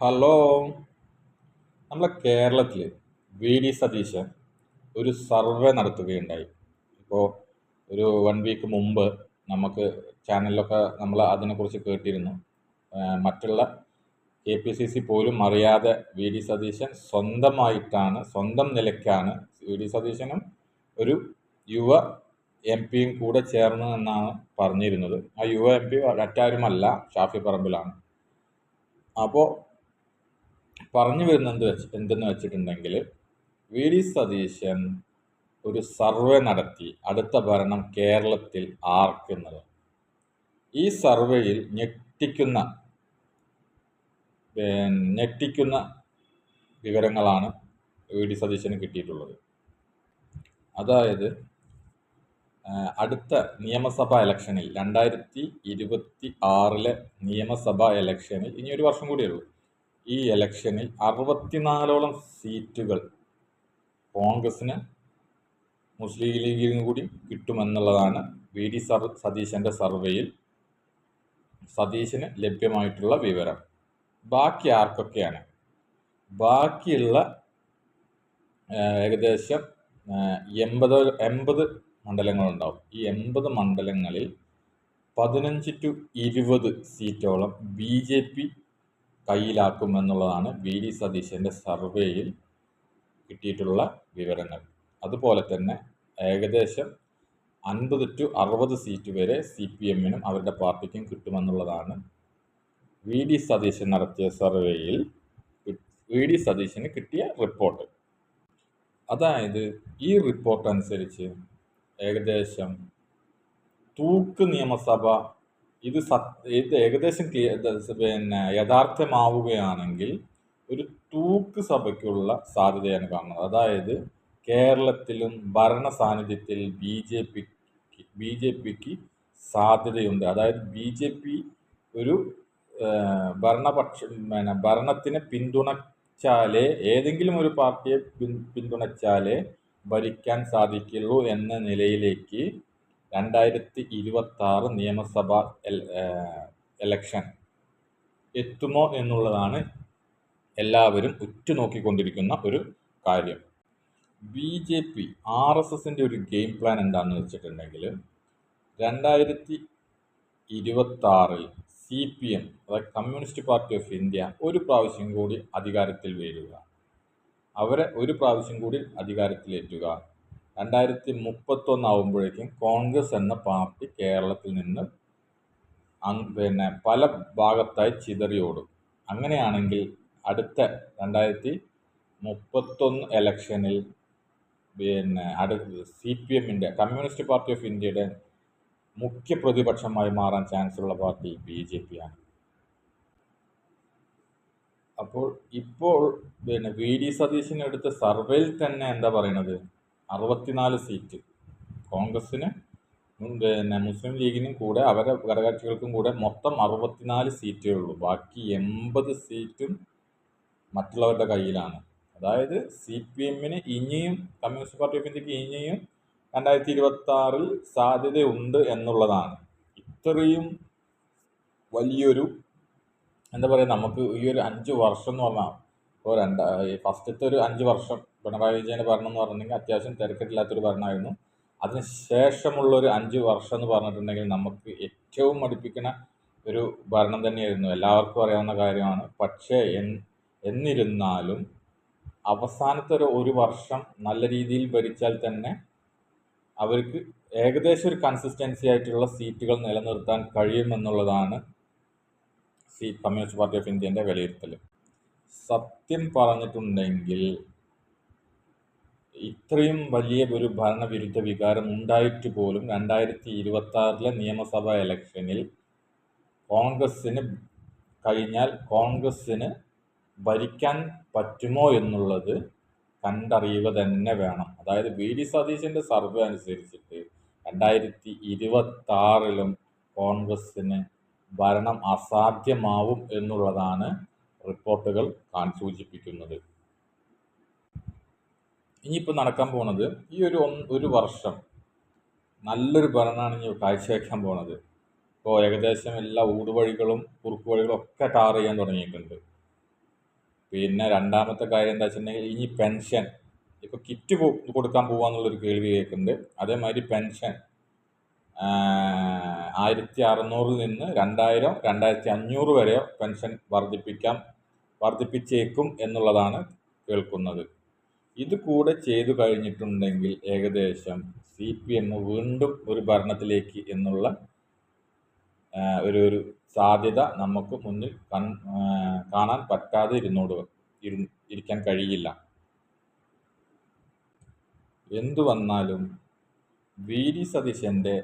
Hello. നമ്മളെ കേരളത്തിൽ V D Satheesan ഒരു സർവേ നടത്തുകയുണ്ടായി. ഇപ്പോൾ ഒരു വൺ വീക്ക് മുമ്പ് നമുക്ക് ചാനലിലൊക്കെ നമ്മൾ അതിനെക്കുറിച്ച് കേട്ടിരുന്നു. മറ്റുള്ള കെ പി സി സി പോലും അറിയാതെ വി ഡി സതീശൻ സ്വന്തമായിട്ടാണ് സ്വന്തം നിലയ്ക്കാണ് വി ഡി സതീശനും ഒരു യുവ എം പിയും കൂടെ ചേർന്ന് എന്നാണ് പറഞ്ഞിരുന്നത്. ആ യുവ എം പി മറ്റാരുമല്ല ഷാഫി പറമ്പിലാണ്. അപ്പോൾ പറഞ്ഞു വരുന്നത് വെച്ച് എന്തെന്ന് വെച്ചിട്ടുണ്ടെങ്കിൽ വി ഡി സതീശൻ ഒരു സർവേ നടത്തി അടുത്ത ഭരണം കേരളത്തിൽ ആർക്കുന്നത് ഈ സർവേയിൽ ഞെട്ടിക്കുന്ന ഞെട്ടിക്കുന്ന വിവരങ്ങളാണ് വി ഡി സതീശന് കിട്ടിയിട്ടുള്ളത്. അതായത് അടുത്ത നിയമസഭാ ഇലക്ഷനിൽ രണ്ടായിരത്തി ഇരുപത്തി ആറിലെ നിയമസഭാ ഇലക്ഷനിൽ ഇനി ഒരു വർഷം കൂടിയേ ഉള്ളൂ. ഈ ഇലക്ഷനിൽ അറുപത്തിനാലോളം സീറ്റുകൾ കോൺഗ്രസിന് മുസ്ലിം ലീഗിന് കൂടി കിട്ടുമെന്നുള്ളതാണ് വി ഡി സർ സതീശന്റെ സർവേയിൽ സതീശന് ലഭ്യമായിട്ടുള്ള വിവരം. ബാക്കി ആർക്കൊക്കെയാണ്? ബാക്കിയുള്ള ഏകദേശം എൺപത് എൺപത് മണ്ഡലങ്ങളുണ്ടാവും. ഈ എൺപത് മണ്ഡലങ്ങളിൽ പതിനഞ്ച് ടു ഇരുപത് സീറ്റോളം ബി ജെ പി കയ്യിലാക്കുമെന്നുള്ളതാണ് വി ഡി സതീശന്റെ സർവേയിൽ കിട്ടിയിട്ടുള്ള വിവരങ്ങൾ. അതുപോലെ തന്നെ ഏകദേശം അൻപത് ടു അറുപത് സീറ്റ് വരെ സി പി എമ്മിനും അവരുടെ പാർട്ടിക്കും കിട്ടുമെന്നുള്ളതാണ് വി ഡി സതീശൻ നടത്തിയ സർവേയിൽ വി ഡി സതീശന് കിട്ടിയ റിപ്പോർട്ട്. അതായത് ഈ റിപ്പോർട്ട് അനുസരിച്ച് ഏകദേശം തൂക്ക് നിയമസഭ ഇത് ഇത് ഏകദേശം പിന്നെ യഥാർത്ഥമാവുകയാണെങ്കിൽ ഒരു തൂക്ക് സഭയ്ക്കുള്ള സാധ്യതയാണ് കാണുന്നത്. അതായത് കേരളത്തിലും ഭരണ സാന്നിധ്യത്തിൽ ബി ജെ പിക്ക് ബി ജെ പിക്ക് സാധ്യതയുണ്ട്. അതായത് ബി ജെ പി ഒരു ഭരണപക്ഷ പിന്നെ ഭരണത്തിനെ പിന്തുണച്ചാലേ ഏതെങ്കിലും ഒരു പാർട്ടിയെ പിന്തുണച്ചാലേ ഭരിക്കാൻ സാധിക്കുള്ളൂ എന്ന നിലയിലേക്ക് രണ്ടായിരത്തി ഇരുപത്തി നിയമസഭ എലക്ഷൻ എത്തുമോ എന്നുള്ളതാണ് എല്ലാവരും ഉറ്റുനോക്കിക്കൊണ്ടിരിക്കുന്ന ഒരു കാര്യം. B J P R S എസിന്റെ ഒരു ഗെയിം പ്ലാൻ എന്താണെന്ന് വെച്ചിട്ടുണ്ടെങ്കിൽ രണ്ടായിരത്തി ഇരുപത്തി ആറിൽ സി പി എം അതായത് കമ്മ്യൂണിസ്റ്റ് പാർട്ടി ഓഫ് ഇന്ത്യ ഒരു പ്രാവശ്യം കൂടി അധികാരത്തിൽ വരിക. അവരെ ഒരു പ്രാവശ്യം കൂടി അധികാരത്തിലേറ്റുക. രണ്ടായിരത്തി മുപ്പത്തൊന്നാവുമ്പോഴേക്കും കോൺഗ്രസ് എന്ന പാർട്ടി കേരളത്തിൽ നിന്ന് പിന്നെ പല ഭാഗത്തായി ചിതറിയോടും. അങ്ങനെയാണെങ്കിൽ അടുത്ത രണ്ടായിരത്തി മുപ്പത്തൊന്ന് ഇലക്ഷനിൽ പിന്നെ അടു സി പി എമ്മിന്റെ കമ്മ്യൂണിസ്റ്റ് പാർട്ടി ഓഫ് ഇന്ത്യയുടെ മുഖ്യ പ്രതിപക്ഷമായി മാറാൻ ചാൻസ് ഉള്ള പാർട്ടി ബി ജെ പി ആണ് അപ്പോൾ ഇപ്പോൾ പിന്നെ വി ഡി സതീശിനെടുത്ത സർവേയിൽ തന്നെ എന്താ പറയുന്നത് അറുപത്തിനാല് സീറ്റ്. കോൺഗ്രസ്സിന് പിന്നെ മുസ്ലിം ലീഗിനും കൂടെ അവരെ ഘടകകക്ഷികൾക്കും കൂടെ മൊത്തം അറുപത്തിനാല് സീറ്റേ ഉള്ളൂ. ബാക്കി എൺപത് സീറ്റും മറ്റുള്ളവരുടെ കയ്യിലാണ്. അതായത് സി പി എമ്മിന് ഇനിയും കമ്മ്യൂണിസ്റ്റ് പാർട്ടി ഓഫ് ഇന്ത്യയ്ക്ക് ഇനിയും രണ്ടായിരത്തി ഇരുപത്തി ആറിൽ സാധ്യതയുണ്ട് എന്നുള്ളതാണ്. ഇത്രയും വലിയൊരു എന്താ പറയുക നമുക്ക് ഈ ഒരു അഞ്ച് വർഷം എന്ന് പറഞ്ഞാൽ ഇപ്പോൾ രണ്ടാ ഈ ഫസ്റ്റത്തെ ഒരു അഞ്ച് വർഷം പിണറായി വിജയന്റെ ഭരണം എന്ന് പറഞ്ഞിട്ടുണ്ടെങ്കിൽ അത്യാവശ്യം തിരക്കിട്ടില്ലാത്തൊരു ഭരണമായിരുന്നു. അതിന് ശേഷമുള്ള ഒരു അഞ്ച് വർഷം എന്ന് പറഞ്ഞിട്ടുണ്ടെങ്കിൽ നമുക്ക് ഏറ്റവും മടുപ്പിക്കുന്ന ഒരു ഭരണം തന്നെയായിരുന്നു. എല്ലാവർക്കും അറിയാവുന്ന കാര്യമാണ്. പക്ഷേ എൻ എന്നിരുന്നാലും അവസാനത്തെ ഒരു ഒരു വർഷം നല്ല രീതിയിൽ ഭരിച്ചാൽ തന്നെ അവർക്ക് ഏകദേശം ഒരു കൺസിസ്റ്റൻസി ആയിട്ടുള്ള സീറ്റുകൾ നിലനിർത്താൻ കഴിയുമെന്നുള്ളതാണ് സി കമ്മ്യൂണിസ്റ്റ് പാർട്ടി ഓഫ് ഇന്ത്യന്റെ വിലയിരുത്തൽ സത്യം പറഞ്ഞിട്ടുണ്ടെങ്കിൽ ഇത്രയും വലിയ ഒരു ഭരണവിരുദ്ധ വികാരം ഉണ്ടായിട്ട് പോലും രണ്ടായിരത്തി ഇരുപത്തി ആറിലെ നിയമസഭാ ഇലക്ഷനിൽ കോൺഗ്രസ്സിന് കഴിഞ്ഞാൽ കോൺഗ്രസ്സിന് ഭരിക്കാൻ പറ്റുമോ എന്നുള്ളത് കണ്ടറിയുക തന്നെ വേണം. അതായത് വി ഡി സതീശന്റെ സർവേ അനുസരിച്ചിട്ട് രണ്ടായിരത്തി ഇരുപത്തി കോൺഗ്രസ്സിന് ഭരണം അസാധ്യമാവും എന്നുള്ളതാണ് റിപ്പോർട്ടുകൾ സൂചിപ്പിക്കുന്നത്. ഇനിയിപ്പോൾ നടക്കാൻ പോണത് ഈ ഒരു ഒരു വർഷം നല്ലൊരു ഭരണമാണ് ഇനി കാഴ്ചവെക്കാൻ പോണത്. ഇപ്പോൾ ഏകദേശം എല്ലാ ഊടുവഴികളും കുറുക്കു വഴികളും ഒക്കെ ടാർ ചെയ്യാൻ തുടങ്ങിയിട്ടുണ്ട്. പിന്നെ രണ്ടാമത്തെ കാര്യം എന്താ വെച്ചിട്ടുണ്ടെങ്കിൽ ഇനി പെൻഷൻ. ഇപ്പോൾ കിറ്റ് കൊടുക്കാൻ പോകാന്നുള്ളൊരു കേൾവി കേൾക്കുന്നുണ്ട്. അതേമാതിരി പെൻഷൻ ആയിരത്തി അറുന്നൂറിൽ നിന്ന് രണ്ടായിരം രണ്ടായിരത്തി അഞ്ഞൂറ് വരെ പെൻഷൻ വർദ്ധിപ്പിക്കാം വർദ്ധിപ്പിച്ചേക്കും എന്നുള്ളതാണ് കേൾക്കുന്നത്. ഇത് കൂടെ ചെയ്തു കഴിഞ്ഞിട്ടുണ്ടെങ്കിൽ ഏകദേശം സി പി എം വീണ്ടും ഒരു ഭരണത്തിലേക്ക് എന്നുള്ള ഒരു ഒരു സാധ്യത നമുക്ക് മുന്നിൽ കാണാൻ പറ്റാതെ ഇരുന്നോട് ഇരു ഇരിക്കാൻ കഴിയില്ല. എന്തു വന്നാലും വി ഡി സതീശന്റെ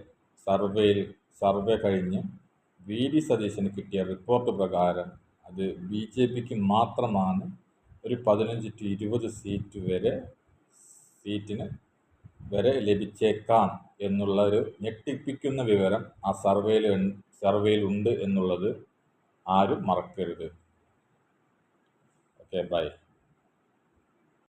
സർവേയിൽ സർവേ കഴിഞ്ഞ് വി ഡി സതീശന് കിട്ടിയ റിപ്പോർട്ട് പ്രകാരം അത് ബി ജെ പിക്ക് മാത്രമാണ് ഒരു പതിനഞ്ച് ടു ഇരുപത് സീറ്റ് വരെ സീറ്റിന് വരെ ലഭിച്ചേക്കാം എന്നുള്ള ഒരു ഞെട്ടിപ്പിക്കുന്ന വിവരം ആ സർവേയിൽ ഉണ്ട് എന്നുള്ളത് ആരും മറക്കരുത്. Okay bye